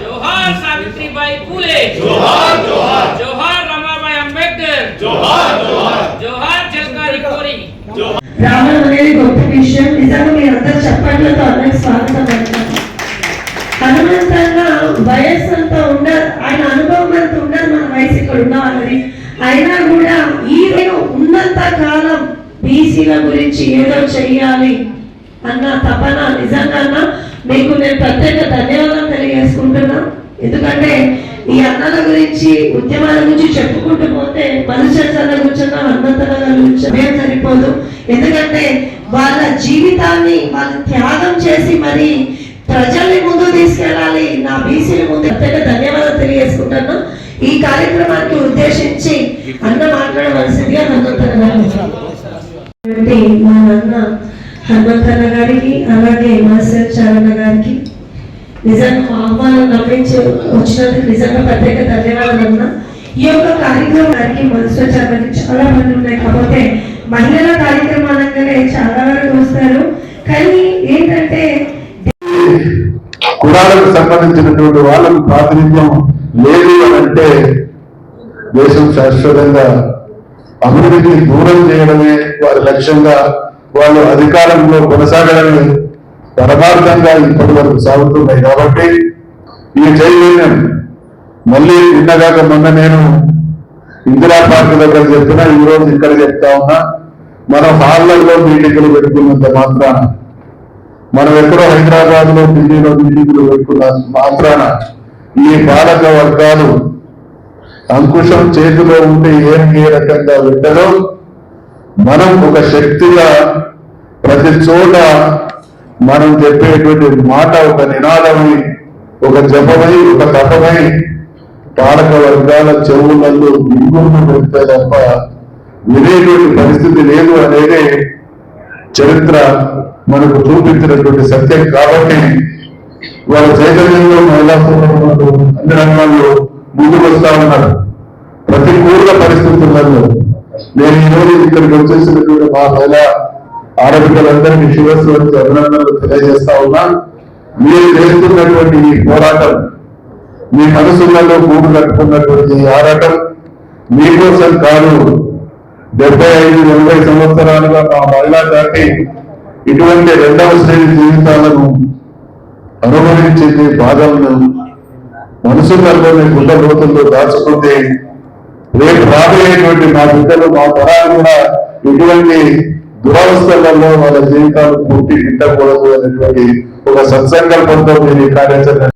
జోహార్ సావిత్రిబాయి పూలే. జోహార్ జోహార్ జోహార్ రమాబాయి అంబేద్కర్. జోహార్ జోహార్ జోహార్ జల్కారి కోరి. రావడం అనేది గొప్ప విషయం నిజంగా మీ అందరు చెప్పట్లతో అందరికి స్వాగతం హనుమంతంగా వయస్సు అంతా ఉండదు ఆయన అనుభవం అంత ఉండదు మన వయసు ఇక్కడ ఉన్న అయినా కూడా ఈయన ఉన్నంత కాలం బీసీల గురించి ఏదో చెయ్యాలి అన్న తపన నిజంగా మీకు నేను ప్రత్యేక ధన్యవాదాలు తెలియజేసుకుంటున్నా. ఎందుకంటే ఈ అన్నల గురించి ఉద్యమాల గురించి చెప్పుకుంటూ పోతే మనుషుల కూర్చున్న అన్నతల గారి గురించి సమయం సరిపోదు. ఎందుకంటే వాళ్ళ జీవితాన్ని వాళ్ళు త్యాగం చేసి మరి ప్రజల్ని ముందు తీసుకెళ్ళాలి. నా బీసీల ముందు ప్రత్యేక ధన్యవాదాలు తెలియజేసుకుంటున్నా. ఈ కార్యక్రమానికి ఉద్దేశించి అన్న మాట్లాడవలసిందిగా హనుమంతన గారు మా నాన్న హనుమంతన్న గారికి అలాగే మా చరణ్ గారికి. నిజంగా మా ఆహ్వానం గమనించి వచ్చినందుకు నిజంగా ప్రత్యేక ధన్యవాదాలు అన్న. ఈ యొక్క కార్యక్రమానికి మనసులో చరణ్కి చాలా మంది ఉన్నాయి. కాకపోతే మహిళల కార్యక్రమానంగానే చాలా వరకు వస్తారు. కానీ ఏంటంటే కులాలకు సంబంధించినటువంటి వాళ్ళకు ప్రాతినిధ్యం లేదు అని అంటే దేశం శాశ్వతంగా అభివృద్ధిని దూరం చేయడమే వారి లక్ష్యంగా వాళ్ళు అధికారంలో కొనసాగడమే పరమార్థంగా ఇప్పటి వరకు సాగుతున్నాయి కాబట్టి ఈ చైతన్యం మళ్ళీ నిన్నగాక మొన్న నేను ఇందిరా పార్క్ దగ్గర చెప్తున్నా ఈ రోజు ఇక్కడ చెప్తా ఉన్నా మనం హాళ్ళలో మీటింగులు పెట్టుకున్నంత మాత్రాన మనం ఎక్కడో హైదరాబాద్లో ఢిల్లీలో మీటింగులు పెట్టుకున్న మాత్రాన ఈ పాలక వర్గాలు అంకుశం చేతిలో ఉంటే ఏం ఏ రకంగా ఉండదో మనం ఒక శక్తిగా ప్రతి చోట మనం చెప్పేటువంటి మాట ఒక నినాదమై ఒక జపమై ఒక తపమై పాలక వర్గాల చెవులలో ఇంగును పెడితే తప్ప వినేటువంటి పరిస్థితి లేదు అనేది చరిత్ర మనకు చూపించినటువంటి సత్యం. కాబట్టి వాళ్ళ చైతన్యంలో మహిళా సోదరులు అన్ని రంగాల్లో ముందుకు వస్తా ఉన్నారు. ప్రతికూల పరిస్థితులలో నేను ఈరోజు ఇక్కడికి వచ్చేసినటువంటి మా మహిళా ఆడబిడ్డలందరికీ శివస్సు వచ్చి అభినందనలు తెలియజేస్తా ఉన్నా మీరు చేస్తున్నటువంటి ఈ పోరాటం మీ మనసులలో గూడు కట్టుకున్నటువంటి ఈ ఆరాటం మీకోసం కాదు డెబ్బై ఐదు ఎనభై సంవత్సరాలుగా మా మహిళా జాతి ఇటువంటి రెండవ శ్రేణి జీవితాలను అనుభవించింది బాధలను మనసులలోని గుడ్డ లోతుల్లో దాచుకుంటే రేపు రాబోయేటువంటి మా బిడ్డలు మా తరాలు కూడా ఇటువంటి దురవస్థలలో వాళ్ళ జీవితాలు పూర్తి గిట్టకూడదు అనేటువంటి ఒక సత్సంకల్పంతో మీరు ఈ కార్యాచరణ